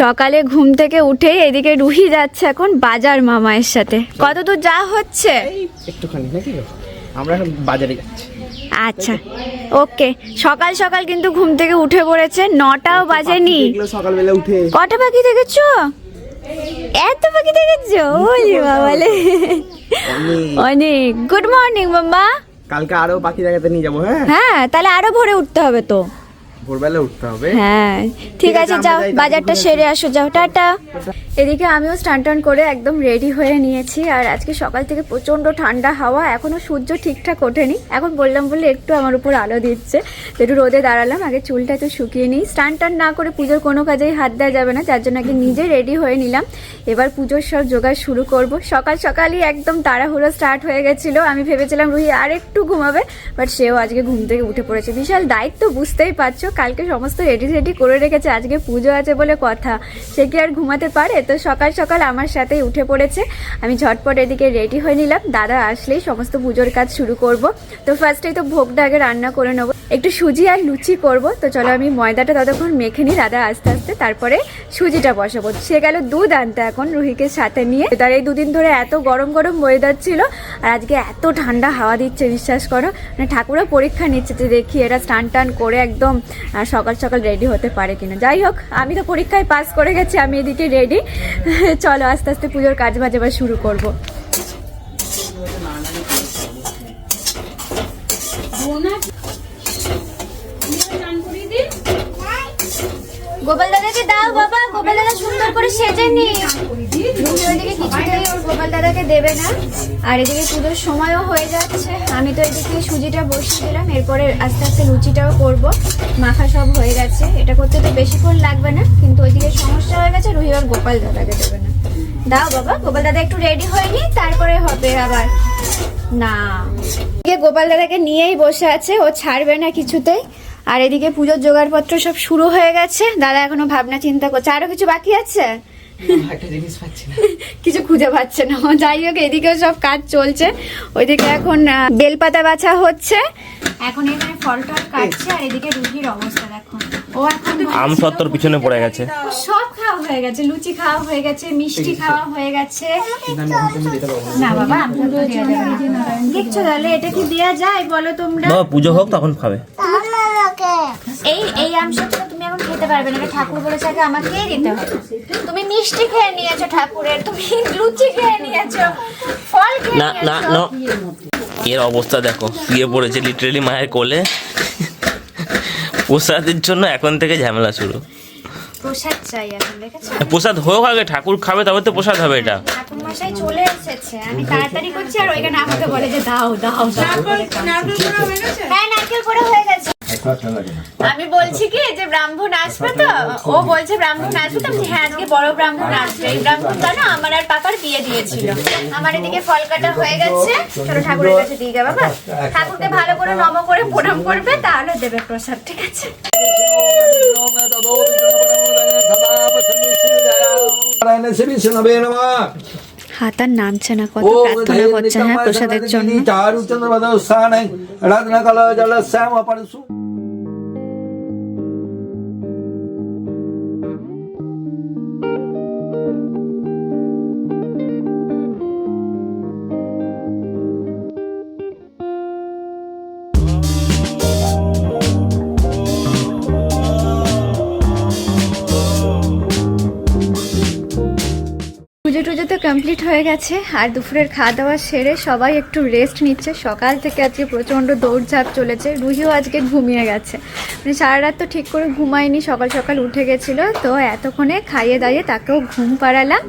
সকালে ঘুম থেকে উঠে এদিকে রুহি যাচ্ছে এখন বাজার মামায়ের সাথে। কত দূর যা হচ্ছে একটুখানি নাকি? আমরা এখন বাজারে যাচ্ছি। আচ্ছা ওকে। সকাল সকাল কিন্তু ঘুম থেকে উঠে পড়েছে নটাও বাজেনি। সকালবেলা উঠে। কটা পাখি দেখেছ? এত পাখি দেখেছ? ওলি বাবালে। অনেক। অনেক। Good morning mamma. কালকে আরও পাখি দেখাতে নিয়ে যাব হ্যাঁ? হ্যাঁ তাহলে আরও ভোরে উঠতে হবে তো। ভোরবেলা উঠতে হবে। হ্যাঁ ঠিক আছে যাও বাজারটা সেরে আসো। যাও টাটা। এদিকে আমিও স্টান টান করে একদম রেডি হয়ে নিয়েছি আর আজকে সকাল থেকে প্রচণ্ড ঠান্ডা হাওয়া এখনও সূর্য ঠিকঠাক ওঠেনি। এখন বললাম বলে একটু আমার উপর আলো দিচ্ছে। একটু রোদে দাঁড়ালাম আগে চুলটা একটু শুকিয়ে নিই। স্টান টান না করে পুজোর কোনো কাজেই হাত দেওয়া যাবে না যার জন্য আগে নিজে রেডি হয়ে নিলাম। এবার পুজোর সব জোগাড় শুরু করব। সকাল সকালই একদম তাড়াহুড়ো স্টার্ট হয়ে গেছিল। আমি ভেবেছিলাম রুহি আর একটু ঘুমাবে বাট সেও আজকে ঘুম থেকে উঠে পড়েছে। বিশাল দায়িত্ব বুঝতেই পারছ। কালকে সমস্ত রেডি রেডি করে রেখেছে, আজকে পুজো আছে বলে কথা। সে কি আর ঘুমাতে পারে? তো সকাল সকাল আমার সাথেই উঠে পড়েছে। আমি ঝটপট এদিকে রেডি হয়ে নিলাম। দাদা আসলেই সমস্ত পুজোর কাজ শুরু করব। তো ফার্স্টেই তো ভোগটা আগে রান্না করে নেব। একটু সুজি আর লুচি করব। তো চলো আমি ময়দাটা ততক্ষণ মেখে নিই, দাদা আস্তে আস্তে তারপরে সুজিটা বসাবো। সে গেল দুধ আনতে এখন রুহিকে সাথে নিয়ে। তার এই দুদিন ধরে এত গরম গরম ওয়েদার ছিল আর আজকে এত ঠান্ডা হাওয়া দিচ্ছে, বিশ্বাস করো। মানে ঠাকুরও পরীক্ষা নিচ্ছে যে দেখি এরা স্টান টান করে একদম সকাল সকাল রেডি হতে পারে কিনা। যাই হোক, আমি তো পরীক্ষায় পাস করে গেছি, আমি এদিকে রেডি চলো আস্তে আস্তে পুজোর কাজ বাজ এবার শুরু করব। গোপাল দাদাকে দাও বাবা, গোপাল দাদা সুন্দর করে সেজে ওইদিকে কিছুতেই ওর গোপাল দাদাকে দেবে না। আর এদিকে পুজোর সময়ও হয়ে যাচ্ছে। আমি তো এদিকে সুজিটা বসিয়ে দিলাম। এরপরে আস্তে আস্তে লুচিটাও করব। মাখা সব হয়ে গেছে। এটা করতে তো বেশিক্ষণ লাগবে না, কিন্তু ওইদিকে সমস্যা হয়ে গেছে, রুহি আর গোপাল দাদাকে দেবে না। দাও বাবা, গোপাল দাদা একটু রেডি হয়নি তারপরে হবে আবার। না। এদিকে গোপাল দাদাকে নিয়েই বসে আছে, ও ছাড়বে না কিছুতেই। আর এদিকে পুজোর জোগাড়পত্র সব শুরু হয়ে গেছে। দাদা এখনও ভাবনা চিন্তা করছে। আরও কিছু বাকি আছে? একটা জিনিস পাচ্ছি না। কিছু খুঁজে পাচ্ছে না। ও যাই হোক এদিকেও সব কাজ চলছে। ওইদিকে এখন বেলপাতা বাছা হচ্ছে। এখন এখানে ফল টল কাটছে আর এদিকে রুটির অবস্থা দেখো। ও এখন আম সত্তর পিছনে পড়ে গেছে। সব খাওয়া হয়ে গেছে লুচি খাওয়া হয়ে গেছে মিষ্টি খাওয়া হয়ে গেছে। আমি না। বাবা আমি দেওয়া। দেখছ তাহলে এটা কি দেয়া যায় বলো তোমরা? বাবা পুজো হোক তখন খাবে। এই এই আমসত্ব তুমি এখন খেতে পারবে না। ঠাকুর বলেছে আগে আমাকেই দিতে হবে। তুমি মিষ্টি খেয়ে নিয়েছো ঠাকুরের তুমি লুচি খেয়ে নিয়েছো ফল খেয়ে না না নিয়েছো। না। এর অবস্থা দেখো শুয়ে পড়েছে লিটারেলি মায়ের কোলে। প্রসাদের জন্য এখন থেকে ঝামেলা শুরু। প্রসাদ চাই এখন দেখেছ? প্রসাদ হোক আগে ঠাকুর খাবে তবে তো প্রসাদ হবে এটা। ঠাকুর মশাই চলে এসেছে আমি তাড়াতাড়ি করছি আর ওইখানে আমাকে বলে যে দাও দাও দাও। হ্যাঁ নারকেল করে হয়ে গেছে। আমি বলছি কি যে ব্রাহ্মণ আসবে তো ও বলছে ব্রাহ্মণ আসবে তো হ্যাঁ আজকে বড় ব্রাহ্মণ আসবে। এই ব্রাহ্মণ জানো আমার আর পাপার বিয়ে দিয়েছিল। আমার এদিকে ফল কাটা হয়ে গেছে। চলো ঠাকুরের কাছে দিয়ে যাব বাবা ঠাকুরকে ভালো করে নম করে প্রণাম করবে তাহলে দেবে প্রসাদ ঠিক আছে? হাতার নামছে না কত প্রার্থনা করছে হ্যাঁ প্রসাদের জন্য। কমপ্লিট হয়ে গেছে, আর দুপুরের খাওয়া দাওয়া সেরে সবাই একটু রেস্ট নিচ্ছে। সকাল থেকে আজকে প্রচণ্ড দৌড়ঝাঁপ চলেছে, রুহিও আজকে ঘুমিয়ে গেছে। মানে সারা রাত তো ঠিক করে ঘুমায়নি, সকাল সকাল উঠে গেছিল, তো এতক্ষণে খাইয়ে দাইয়ে তাকেও ঘুম পাড়ালাম।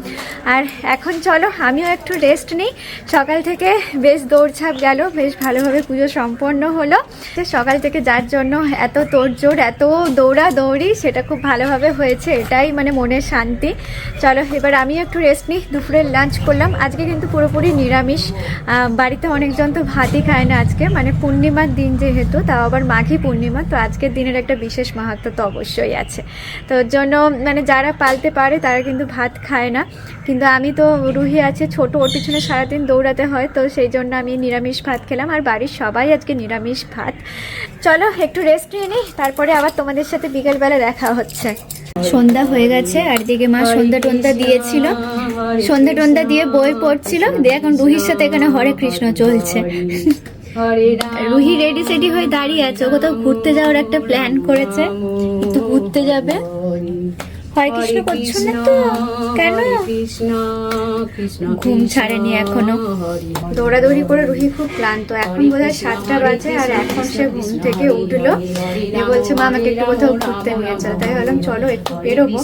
আর এখন চলো, আমিও একটু রেস্ট নিই। সকাল থেকে বেশ দৌড়ঝাঁপ গেল, বেশ ভালোভাবে পুজো সম্পন্ন হলো। সকাল থেকে যার জন্য এত তোড়জোড়, এত দৌড়া দৌড়ি সেটা খুব ভালোভাবে হয়েছে, এটাই মানে মনের শান্তি। চলো, এবার আমি একটু রেস্ট নিই। দুপুরের লাঞ্চ করলাম। আজকে কিন্তু পুরোপুরি নিরামিষ। বাড়িতে অনেকজন তো ভাতই খায় না আজকে। মানে পূর্ণিমার দিন যেহেতু, তাও আবার মাঘী পূর্ণিমা, তো আজকের দিনের একটা বিশেষ মাহাত্ম তো অবশ্যই আছে। তো জন্য মানে যারা পালতে পারে, তারা কিন্তু ভাত খায় না। কিন্তু আমি তো রুহি আছে, ছোট, ওর পিছনে সারাদিন দৌড়াতে হয়, তো সেই জন্য আমি নিরামিষ ভাত খেলাম। আর বাড়ির সবাই আজকে নিরামিষ ভাত। চলো, একটু রেস্ট নিয়ে নিই, তারপরে আবার তোমাদের সাথে বিকেলবেলা দেখা হচ্ছে। সন্ধ্যা হয়ে গেছে আর দিকে মা সন্ধ্যা টন্দা দিয়েছিল। সন্ধ্যা টন্দা দিয়ে বই পড়ছিল, দিয়ে এখন রুহির সাথে এখানে হরে কৃষ্ণ চলছে। রুহি রেডি সেডি হয়ে দাঁড়িয়ে আছে, ও কোথাও ঘুরতে যাওয়ার একটা প্ল্যান করেছে কিন্তু ঘুরতে যাবে। হরে কৃষ্ণ করছ না তো? কেন? ঘুম ছাড়েনি এখনও। দৌড়াদৌড়ি করে রুহি খুব ক্লান্ত। এখন বোধহয় সাতটা বাজে আর এখন সে ঘুম থেকে উঠল। এ বলছে মা আমাকে একটু কোথাও ঘুরতে নিয়ে চলো। তাই ভাবলাম চলো একটু বেরোবো।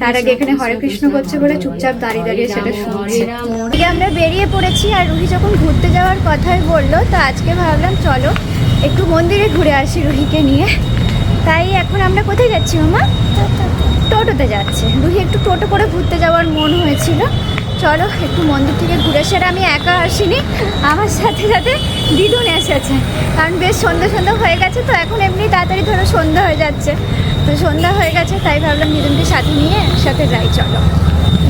তার আগে এখানে হরে কৃষ্ণ করছে বলে চুপচাপ দাঁড়িয়ে দাঁড়িয়ে সেটা শুনছি। আমরা বেরিয়ে পড়েছি আর রুহি যখন ঘুরতে যাওয়ার কথাই বলল তো আজকে ভাবলাম চলো একটু মন্দিরে ঘুরে আসি রুহিকে নিয়ে। তাই এখন আমরা কোথায় যাচ্ছি মামা? টোটোতে যাচ্ছে। রুহি একটু টোটো করে ঘুরতে যাওয়ার মন হয়েছিল। চলো, একটু মন্দির থেকে ঘুরে সেটা আমি একা আসিনি। আমার সাথে সাথে দিদুন এসেছে। কারণ বেশ সন্ধ্যা সন্ধ্যা হয়ে গেছে তো, এখন এমনি তাড়াতাড়ি ধরো সন্ধ্যা হয়ে যাচ্ছে। তো সন্ধ্যা হয়ে গেছে, তাই ভাবলাম দিদুনকে সাথে নিয়ে একসাথে যাই, চলো।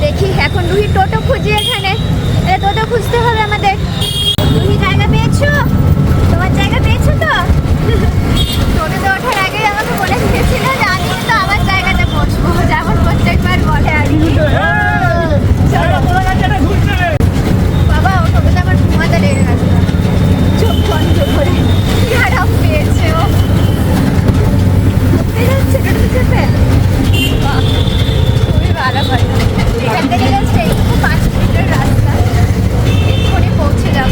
দেখি, এখন রুহি টোটো খুঁজি এখানে। এ টোটো খুঁজতে হবে আমাদের। রুহি জায়গা পেয়েছ? তোমার জায়গা পেয়েছ তো? টোটোতে ওঠার আগে আমাকে বলে দিয়েছিল যে আমি কিন্তু আমার জায়গাতে বসবো যেমন প্রত্যেকবার বলে আর কি। চলো। বাবা ও টোটোতে আমার ঘুমাতে লেগে গেছে চোখ বন্ধ করে আরাম পেয়েছে ও। ঘুরতে যাচ্ছে টোটো চেপে খুবই ভালো এইটুকু পাঁচ মিনিটের রাস্তা। এক্ষুনি পৌঁছে যাব।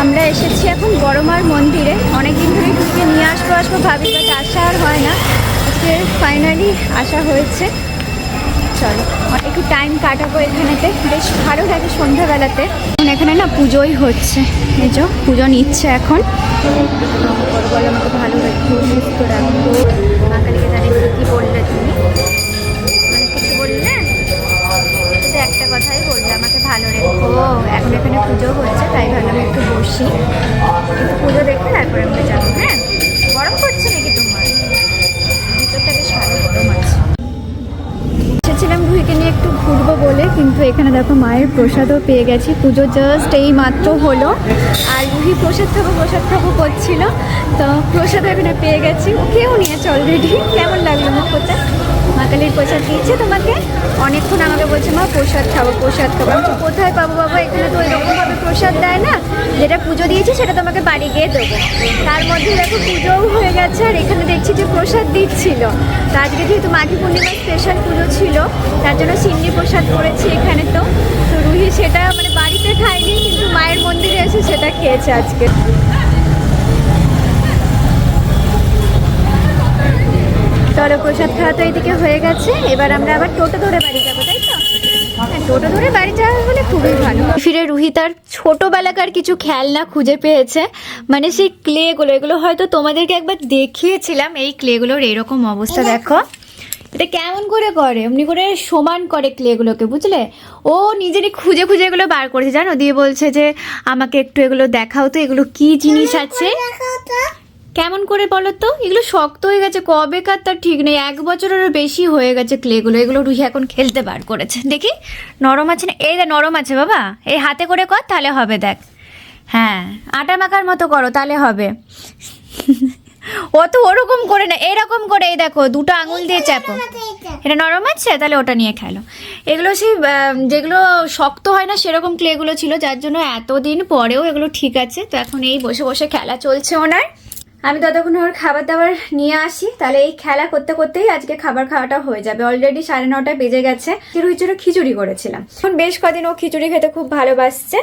আমরা এসেছি এখন বড়মার মন্দিরে। অনেকদিন ধরে টুকে নিয়ে আসব আসব ভাবি বাট আসা আর হয় না। আজকে ফাইনালি আসা হয়েছে। চলো। একটু টাইম কাটাবো এখানেতে। বেশ ভালো লাগে সন্ধ্যাবেলাতে। এখন এখানে না পুজোই হচ্ছে। এই যে পুজো নিচ্ছে এখন। ভালো রাখব। কি বললে তুমি। মানে বললে? একটা কথাই বললে, আমাকে ভালো রেখো। এখন এখানে পুজো হচ্ছে, তাই ভাবলাম একটু বসি। একটু পুজো দেখে তারপরে আমরা যাব হ্যাঁ? গরম করছে নাকি তোমার ভিতরটা বেশ ভালো গরম আছে এসেছিলাম রুহিকে নিয়ে একটু ঘুরবো বলে, কিন্তু এখানে দেখো মায়ের প্রসাদও পেয়ে গেছি। পুজো জাস্ট এই মাত্র হলো। আর রুহি প্রসাদ খাব প্রসাদ খাব করছিল। তো প্রসাদ এখানে পেয়ে গেছি। ওকেও নিয়েছে অলরেডি কেমন লাগল মা করতে মা কালীর প্রসাদ দিয়েছে তোমাকে? অনেকক্ষণ আমাকে বলছে, মা প্রসাদ খাব প্রসাদ খাব। কোথায় পাবো বাবা? এখানে তো ওইরকমভাবে প্রসাদ দেয় না? যেটা পুজো দিয়েছি সেটা তোমাকে বাড়ি গিয়ে দেবো। তার মধ্যে দেখো পুজোও হয়ে গেছে আর এখানে দেখছি যে প্রসাদ দিচ্ছিল। তো আজকে যেহেতু মাঘী পূর্ণিমার স্পেশাল পুজো ছিল তার জন্য সিন্নি প্রসাদ করেছি এখানে তো। তো রুহি সেটা মানে বাড়িতে খায়নি কিন্তু মায়ের মন্দিরে এসে সেটা খেয়েছে আজকে। চলো প্রসাদ খাওয়া তো এইদিকে হয়ে গেছে। এবার আমরা আবার টোটো ধরে বাড়ি যাব তাই তো? হ্যাঁ, টোটো ধরে বাড়ি যাওয়া হলে খুবই ভালো। ফিরে রুহি তার ছোটবেলাকার কিছু খেলনা খুঁজে পেয়েছে। মানে সেই ক্লেগুলো এগুলো হয়তো তোমাদেরকে একবার দেখিয়েছিলাম এই ক্লেগুলোর এরকম অবস্থা দেখো। এটা কেমন করে করে? এমনি করে সমান করে ক্লেগুলোকে বুঝলে? ও নিজেরই খুঁজে খুঁজে এগুলো বার করেছে জানো? দিয়ে বলছে যে আমাকে একটু এগুলো দেখাও তো এগুলো কি জিনিস আছে? কেমন করে বলো তো? এগুলো শক্ত হয়ে গেছে। কবেকার তার ঠিক নেই। এক বছরেরও বেশি হয়ে গেছে ক্লেগুলো। এগুলো রুহি এখন খেলতে বার করেছে। দেখি। নরম আছে না? এই দেখ নরম আছে বাবা। এই হাতে করে কর তাহলে হবে দেখ। হ্যাঁ আটা মাখার মতো করো তাহলে হবে। অত ওরকম করে না এরকম করে এই দেখো দুটো আঙুল দিয়ে চাপো। এটা। নরম আছে? তাহলে ওটা নিয়ে খেলো। এগুলো সেই যেগুলো শক্ত হয় না সেরকম ক্লেগুলো ছিল যার জন্য এতদিন পরেও এগুলো ঠিক আছে। তো এখন এই বসে বসে খেলা চলছে ওনার। আমি ততক্ষণ ওর খাবার দাবার নিয়ে আসি। তাহলে এই খেলা করতে করতেই আজকে খাবার খাওয়াটা হয়ে যাবে। অলরেডি সাড়ে নটায় বেজে গেছে। রুহির জন্য খিচুড়ি করেছিলাম। এখন বেশ কদিন ও খিচুড়ি খেতে খুব ভালোবাসছে।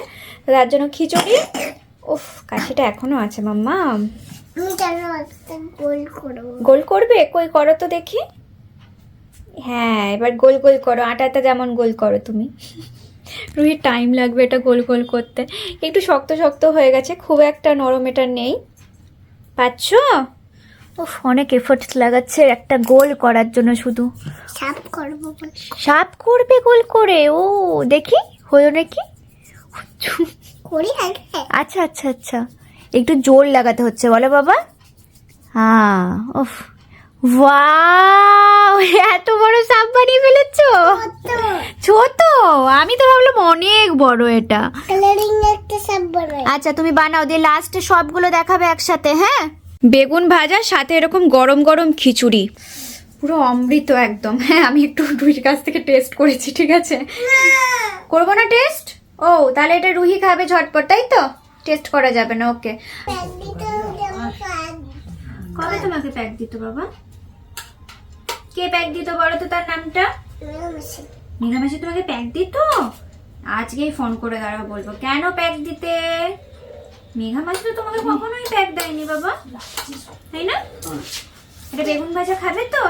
তার জন্য খিচুড়ি। উফ কাশিটা এখনও আছে মাম্মা। গোল করবে? কই করো তো দেখি। হ্যাঁ এবার গোল গোল করো। আটাটা যেমন গোল করো তুমি। রুহির টাইম লাগবে এটা গোল গোল করতে। একটু শক্ত শক্ত হয়ে গেছে। খুব একটা নরম এটা নেই। পাচ্ছ? উফ অনেক এফোর্টস লাগাচ্ছে একটা গোল করার জন্য শুধু। সাপ করব বলে। সাপ করবে গোল করে? ও দেখি হলো নাকি? করি আগে আচ্ছা আচ্ছা আচ্ছা। একটু জোর লাগাতে হচ্ছে বলো বাবা। হ্যাঁ উফ। ওয়াও এত বড় সাপ বানিয়ে ফেলেছো? ছোট। আমি তো ভাবলাম অনেক বড় এটা। আচ্ছা তুমি বানাও দিয়ে লাস্টে সবগুলো দেখাবে একসাথে হ্যাঁ? বেগুন ভাজা সাথে এরকম গরম গরম খিচুড়ি। পুরো অমৃত একদম হ্যাঁ আমি একটু রুহির কাছ থেকে টেস্ট করেছি ঠিক আছে? করব না টেস্ট ও তাহলে এটা রুহি খাবে ঝটপট তাই তো? টেস্ট করা যাবে না ওকে কবে তোমাকে প্যাক দিত বাবা? কে প্যাক দিত বলো তো তার নামটা? মীনা মাসি তোমাকে প্যাক দিত? আজকেই ফোন করে দাঁড়াবো বলব। কেন প্যাক দিতে? মেঘা মাসি তো তোমাকে কখনোই প্যাক দেয়নি বাবা। তাই না? এটা বেগুন ভাজা খাবে তো?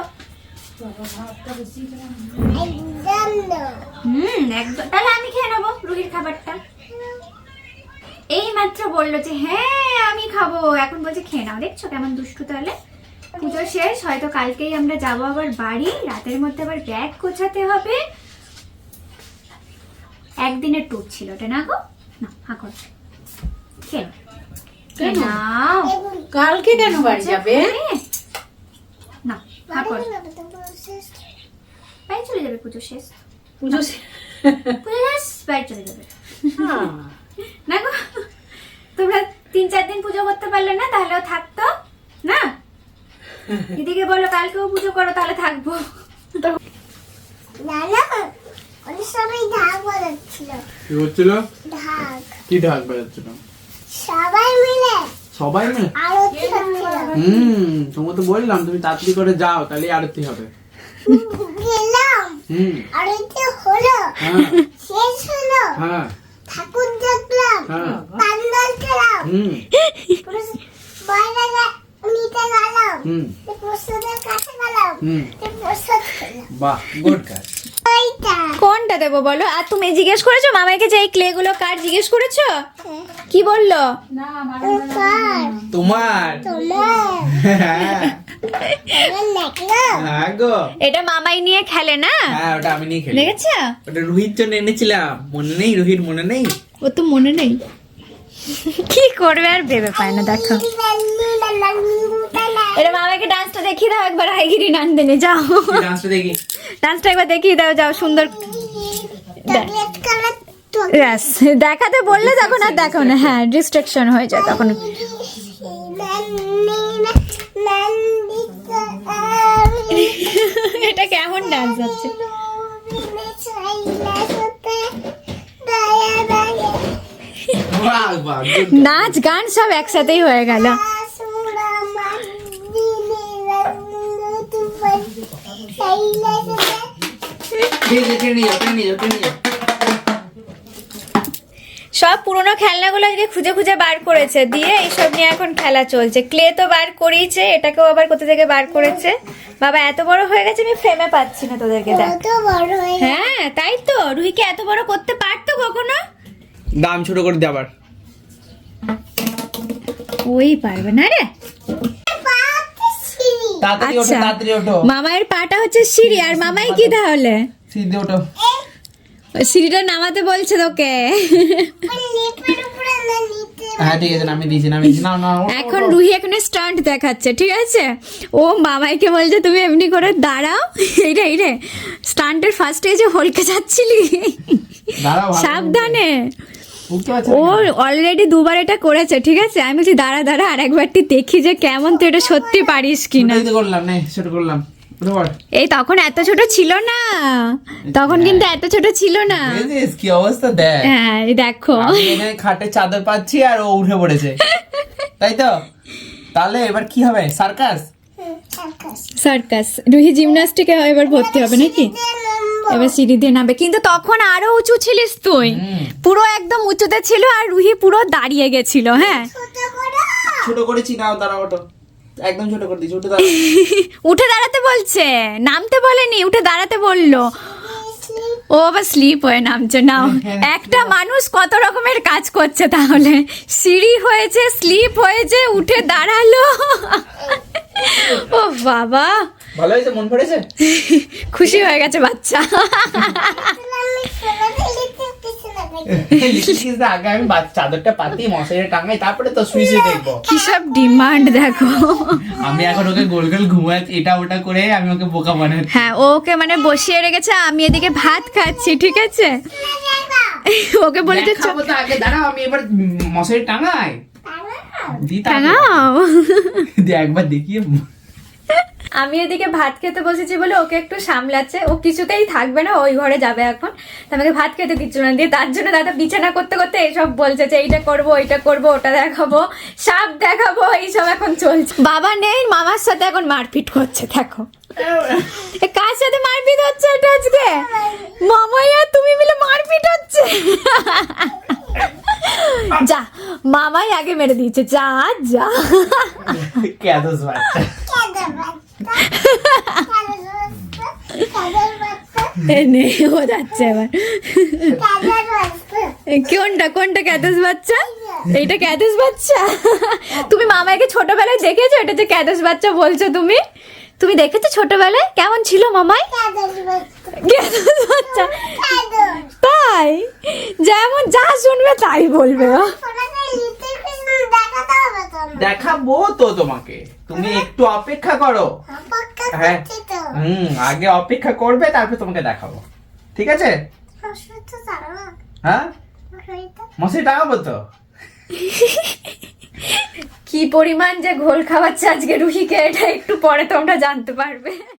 হুম একদম। তাহলে আমি খেয়ে নেব রুহির খাবারটা। এই মাত্র বলল যে হ্যাঁ আমি খাব। এখন বলছে খেয়ে নাও। দেখছ কেমন দুষ্টু তাহলে? পুজো শেষ হয়তো কালকেই আমরা যাব আবার বাড়ি রাতের মধ্যে আবার ব্যাগ গোছাতে হবে। একদিনের ট্যুর ছিল ওটা না গো? না নাও। কালকে কেন বাড়ি যাবে? না বাড়ি চলে যাবে পুজো শেষ। পুজো পুজো শেষ বাড়ি চলে যাবে। হ্যাঁ। না গো? তোমরা তিন চার দিন পুজো করতে পারলে না তাহলেও থাকতো। দিদিকে বলো কালকেও পুজো করো তাহলে থাকব। না না অনেক সবাই ঢাক বাজাচ্ছিল। কি হচ্ছিল ঢাক। কি ঢাক বাজাচ্ছিল? সবাই মিলে। সবাই মিলে? আরতি হুম তোমাকে তো বললাম তুমি তাড়াতাড়ি করে যাও তাহলে আরতি হবে। গেলাম। হুম। আরতি হলো। হ্যাঁ। শেষ হলো। হ্যাঁ। ঠাকুর দেখলাম। হ্যাঁ। পান্ডাল খেলাম। হুম বাইরে গা- নিতে গেলাম হুম। বাহ গুড কাজ। কোনটা দেবো বলো? আর তুমি জিজ্ঞেস করেছ মামাকে যে এই ক্লে গুলো কার? জিজ্ঞেস করেছ? কি বলল? তোমার? তোমার হ্যাঁ হ্যাঁ এটা মামাই নিয়ে খেলে না? হ্যাঁ ওটা আমি নিয়ে খেলি। দেখেছ? ওটা রুহির জন্য এনেছিলাম। মনে নেই রুহির মনে নেই? ও তো মনে নেই। কি করবে আর ভেবে পায় না দেখো। একবার হাইগিরি নান্দিনী যাও। ডান্সটা দেখি। ডান্সটা একবার দেখিয়ে দাও যাও সুন্দর। দেখাতে বললে তখন আর দেখো না হ্যাঁ ডিস্ট্রাকশন হয়ে যায় তখন। এটা কেমন ডান্স হচ্ছে. নাচ গান সব একসাথেই হয়ে গেল ঠিক আছে টেনে নিয়ে যাও টেনে নিয়ে যাও টেনে নিয়ে যাও সব পুরনো খেলনাগুলো আজকে খুঁজে খুঁজে বার করেছে। দিয়ে এইসব নিয়ে এখন খেলা চলছে। ক্লে তো বার করিয়েছে এটাকেও আবার কোথা থেকে বার করেছে? বাবা এত বড় হয়ে গেছে আমি ফ্রেমে পাচ্ছি না তোদেরকে হয়ে তাই তো। রুহিকে এত বড় করতে পারতো কখনো? দাম ছোট করে দে আবার। ওই পারবে না রে। আচ্ছা। মামায়ের পাটা হচ্ছে সিঁড়ি আর মামাই কি তাহলে? সিদ্ধে ওঠো। সিঁড়িটা নামাতে বলছে তোকে। হ্যাঁ ঠিক আছে নামিয়ে দিয়েছি নামিয়ে না না এখন রুহি এখানে স্টান্ট দেখাচ্ছে ঠিক আছে? ও মামাইকে বলছে তুমি এমনি করে দাঁড়াও। এই রে এই রে স্টান্টের ফার্স্টে যে হলকে যাচ্ছিলি? সাবধানে। ও অলরেডি দুবার এটা করেছে ঠিক আছে? আমি বলছি দাঁড়া দাঁড়া আর একবারটি দেখি যে কেমন তুই এটা সত্যি পারিস কিনা। করলাম নে করলাম। এই তখন এত ছোট ছিল না। তখন কিন্তু এত ছোট ছিল না। কি অবস্থা দেখ। হ্যাঁ দেখো। খাটে চাদর পাচ্ছি আর ও উঠে পড়েছে। তাই তো? তাহলে এবার কি হবে? সার্কাস? সার্কাস। রুহি জিমনাস্টিকে এবার ভর্তি হবে নাকি? এবার সিঁড়ি দিয়ে নামবে। কিন্তু তখন আরও উঁচু ছিলিস তুই। পুরো একদম উঁচুতে ছিল আর রুহি পুরো দাঁড়িয়ে গেছিল হ্যাঁ। ছোট করে। ছোট করেছি নাও দাঁড়াও একদম ছোট করে দিয়েছি উঠে দাঁড়াও। উঠে দাঁড়াতে বলছে নামতে বলেনি উঠে দাঁড়াতে বলল। ও আবার স্লিপ হয়ে নামছে নাও। একটা মানুষ কত রকমের কাজ করছে তাহলে? সিঁড়ি হয়েছে স্লিপ হয়েছে উঠে দাঁড়াল। ও বাবা। ভালো হয়েছে? মন পড়েছে খুশি হয়ে গেছে বাচ্চা। আগে আমি বাচ্চা চাদরটা পাতি মশারি টাঙাই তারপরে তো শুয়ে শুয়ে দেখব কি সব ডিমান্ড দেখো? আমি এখন ওকে গোল গোল ঘুমাচ্ছি এটা ওটা করে আমি ওকে বোকা বানাচ্ছি। হ্যাঁ ওকে মানে বসিয়ে রেখেছে আমি এদিকে ভাত খাচ্ছি ঠিক আছে? ওকে বলে তো আগে দাঁড়াও আমি এবার মশারি টাঙাই। টাঙাও? দি একবার দেখিয়ে আমি এদিকে ভাত খেতে বসেছি বলে ওকে একটু সামলাচ্ছে। ও কিছুতেই থাকবে না ওই ঘরে যাবে এখন। আমাকে ভাত খেতে দিচ্ছিল না। দিয়ে তার জন্য দাদা বিছানা করতে করতে এসব বলছে যে এইটা করব ওইটা করব ওটা দেখাবো সাপ দেখাবো এইসব এখন চলছে। বাবা নেই মামার সাথে এখন মারপিট করছে দেখো। এ কার সাথে মারপিট হচ্ছে এটা আজকে? মামাই আর তুমি মিলে মারপিট হচ্ছে। যা মামাই আগে মেরে দিয়েছে। যা যা। বাচ্চা কাদের বাচ্চা কাদের বাচ্চা এ নে ও যাচ্ছে এবার। কোনটা কোনটা ক্যাটাস বাচ্চা? এইটা ক্যাটাস বাচ্চা? তুমি মামাকে ছোটবেলায় দেখেছ? এটা যে ক্যাটাস বাচ্চা বলছো তুমি? তুমি দেখেছ ছোটবেলায়? কেমন ছিল মামাই? বাচ্চা। তাই? যেমন যা শুনবে তাই বলবে। দেখাবো তো তোমাকে। তুমি একটু অপেক্ষা করো। হ্যাঁ করছি হুম আগে অপেক্ষা করবে তারপর তোমাকে দেখাবো। ঠিক আছে? হ্যাঁ? মশি মশাই টাঙাবো তো? কি পরিমাণ যে ঘোল খাওয়াচ্ছে আজকে রুহিকে এটা একটু পরে তোমরা জানতে পারবে।